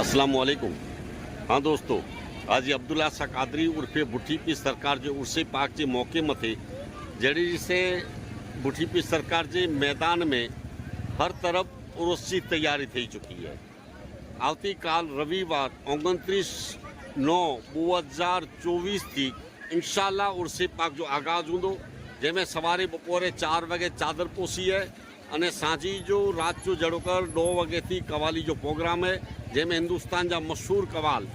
असलकुम हाँ दोस्तों आज अब्दुल्ला सकादरी उर्फ़े बुठी पी सरकार जो उर्से पाक जे मौक़े मथे जहिड़ी से बुठी पी सरकार जे मैदान में हर तरफ़ उर्स जी तयारी थी चुकी है આવતીકાલ રવિવાર ઓગણત્રીસ નો ॿ હજાર ચોવીસથી ઇન્શાલ્લા ઉર્સે પાક जो आगाज़ हूंदो जंहिंमें સવારે બપોરે ચાર વાગે ચાદર પોસી હે अने सांझी जो राति जो जहिड़ो कर ॾह वॻे थी कवाली जो प्रोग्राम आहे जंहिंमें हिंदुस्तान जा मशहूरु कवाल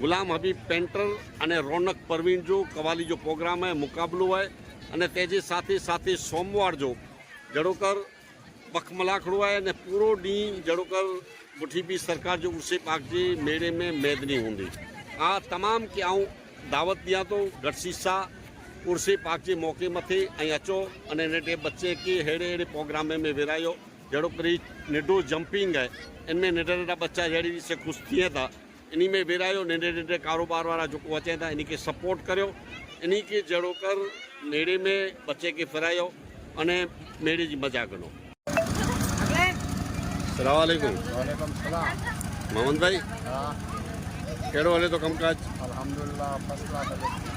गुलाम हबीब पेंटर अने रौनक परवीन जो कवाली जो प्रोग्राम आहे मुक़ाबिलो आहे अने तंहिंजे साथे साथे सोमवार जो जहिड़ो कर पखमलाखड़ो आहे अने पूरो ॾींहुं जहिड़ो कर मुठी बि सरकार जो उर्से पाक जे मेड़े में मैदनी हूंदी हा तमामु की आऊं कुर्सी पाक जी मौक़े मथे ऐं अचो अने हिन टे बचे की अहिड़े अहिड़े प्रोग्राम में विरायो जहिड़ो करी निढो जंपिंग आहे इन में नंढा नंढा बच्चा जहिड़ी रीति से ख़ुशि थिए था इन में विरायो नंढे नंढे कारोबार वारा जेको अचनि था इन खे सपोर्ट करियो इन खे जहिड़ो कर नेड़े में बचे खे फिरायो अने मेड़े जी मज़ा कढो मोहम्मद भाई कहिड़ो हले थो कमु काज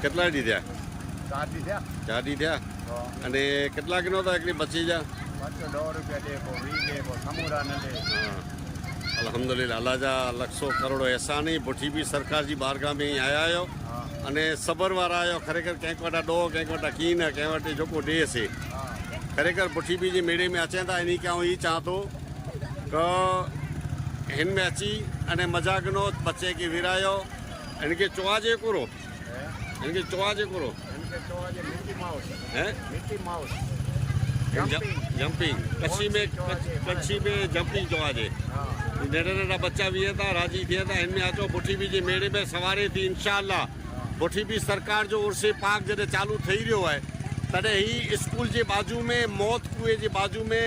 केतिरा ॾींहं थिया અલ્હમ્દુલિલ્લાહ ફર્સ્ટ ક્લાસ હતો કેટલા ડી થયા ચાર દી થયા ચાર ડી થયા તો અને કેટલા કિલો હતા એકલી બચી જા પાછો દો રૂપિયા દે કો વી દે કો સમુરા ન દે અલહમદુલિલ્લાહ અલ્લાહ જા લક્ષો કરોડો એસાની ભઠ્ઠી બી સરકારજી બારગાહ में અહીં આયા આયો હા અને સબરવાર આવ્યો ખરેખર ક્યાંક વટા ડો ક્યાંક વટા કીન ક્યાંક વટે જોકો ડે છે હા ખરેખર ભઠ્ઠી बी जे मेड़े में अचनि था इन खे आऊं हीअ चाहियां थो क हिन में अची अने मज़ा गिनो बच्चे खे विरायो हिन खे चुआजे कोरो હે हिन खे चुआजे कोरो એમ કે તો આજે મિકી માઉસ હે મિકી માઉસ જમ્પિંગ કચ્છી में કચ્છી में જમ્પિંગ चुआजे હા नंढा नंढा बच्चा वीह था राजी थिए था हिन में अचो बुठी बी जे मेड़े में सवारे थी इनशाला बुठी बी सरकार जो उर्से पाक जॾहिं चालू ठही रहियो आहे तॾहिं ही स्कूल जे बाजू में मौत कुएं जे बाजू में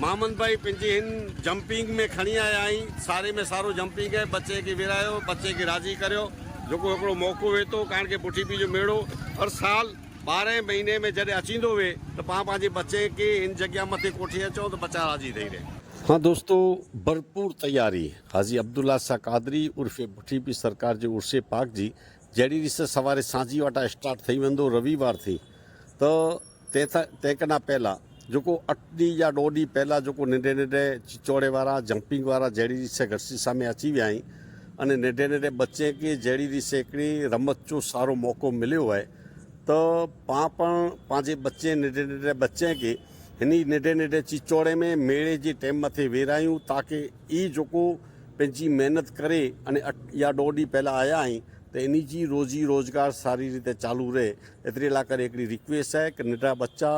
मामन भाई पंहिंजे हिन जंपिंग में खणी आया आहीं सारे में सारो जंपिंग आहे बच्चे खे विरायो बच्चे खे राज़ी करियो जेको हिकिड़ो मौक़ो वेठो कारण के बुठी बी जो मेड़ो हर साल ॿारहें महीने में जॾहिं अचींदो वे त पाण पंहिंजे बच्चे खे हिन जॻह मथे कोठी अचो त बच्चा राज़ी ठही रहे हाँ दोस्तों भरपूर तैयारी हाजी अब्दुल्ला शाह कादरी उर्फ़े भुठी पी सरकार जे उर्से पाक जी जहिड़ी ॾिस सवारे सांझी वाटा स्टार्ट थी वेंदो रविवार थी त तंहिं तंहिं खां पहिलां जेको अठ ॾींहं या ॾोह ॾींहं पहिलां जेको नंढे नंढे चिचोड़े वारा जंपिंग वारा जहिड़ी ॾिस गॾसी सामे अची विया आहिनि अने नंढे नंढे बच्चे खे जहिड़ी ॾिस हिकिड़ी रमत जो सारो मौक़ो मिलियो आहे त पाण पाण पंहिंजे बच्चे नंढे नंढे बच्चे खे हिन नंढे नंढे चिचोड़े में मेड़े जे टाइम मथे वेरायूं ताकी ई जेको पंहिंजी महिनत करे अने अठ या ॾोह ॾींहं पहिलां आया आहीं त इन जी रोज़ी रोज़गार सारी रीते चालू रहे एतिरे लाइ करे हिकिड़ी रिक्वेस्ट आहे की नंढा बच्चा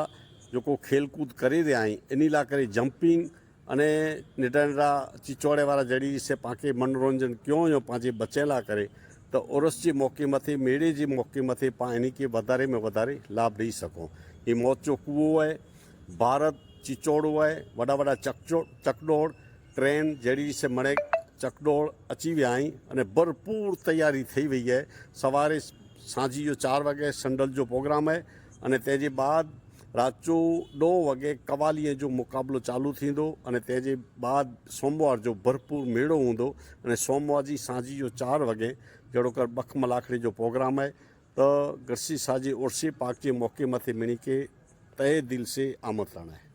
जेको खेल कूद करे रहिया आहिनि इन लाइ करे जंपिंग अने नंढा नंढा चिचोड़े वारा जहिड़ी से पाणखे मनोरंजन कयो हुयो पंहिंजे बचे लाइ करे त उरस जे मौक़े मथे मेड़े जे मौक़े मथे पाण इन खे वधारे में वधारे लाभ ॾेई सघूं हीउ मौत जो कुओ आहे भारत चिचोड़ो आहे वॾा वॾा चकचो चकडोड़ ट्रेन जहिड़ी से मणे चकडोड़ अची विया आहिनि अने भरपूर तयारी थी वई आहे सवारे सांझी जो चारि वॻे संडल जो प्रोग्राम आहे अने तंहिंजे बाद राति जो ॾोह वॻे कवालीअ जो मुक़ाबिलो चालू थींदो अने तंहिंजे बाद सोमवार जो भरपूर मेड़ो हूंदो अने सोमवार जी सांझी जो चारि वॻे जहिड़ो कर बख मलाखड़ी जो प्रोग्राम आहे त गरसी साजी उर्सी पाक जे मौक़े मथे मिणी खे तहे दिल से आमंत्रण आहे